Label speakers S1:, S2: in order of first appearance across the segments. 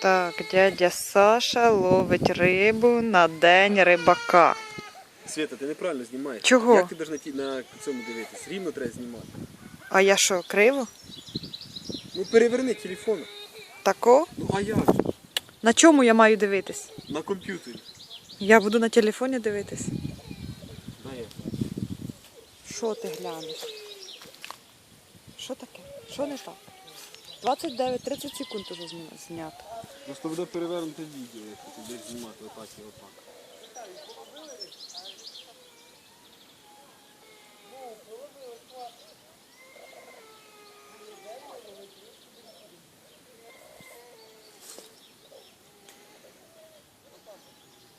S1: Так, дядя Саша ловить рибу на день рибака.
S2: Света, ти неправильно знімаєш.
S1: Чого?
S2: Як ти должна ті- на цьому дивитись? Рівно треба знімати.
S1: А я що, криво?
S2: Ну переверни телефон.
S1: Тако?
S2: Ну а як? же?
S1: На чому я маю дивитись?
S2: На комп'ютері.
S1: Я буду на телефоні дивитись.
S2: Я.
S1: Що ти глянеш? Що таке? Що не так? 29-30 секунд уже зня- знято.
S2: Просто буде перевернуте відео, якщо ти будеш знімати отак і отак.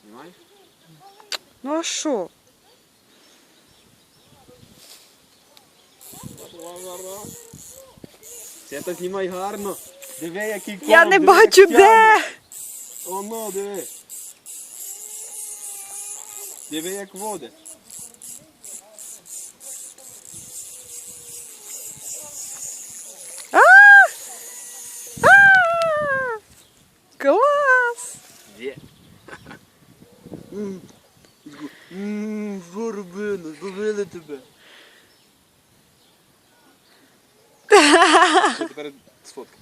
S2: Знімаєш?
S1: Ну а що?
S2: Света, знімай гарно. Диви, який
S1: Я не
S2: диви,
S1: бачу
S2: як
S1: де!
S2: тягне. Оно, диви. Диви, як води.
S1: А! А! Клас!
S2: Є. Ммм, що робили? Зловили тебе. Тепер сфоткай.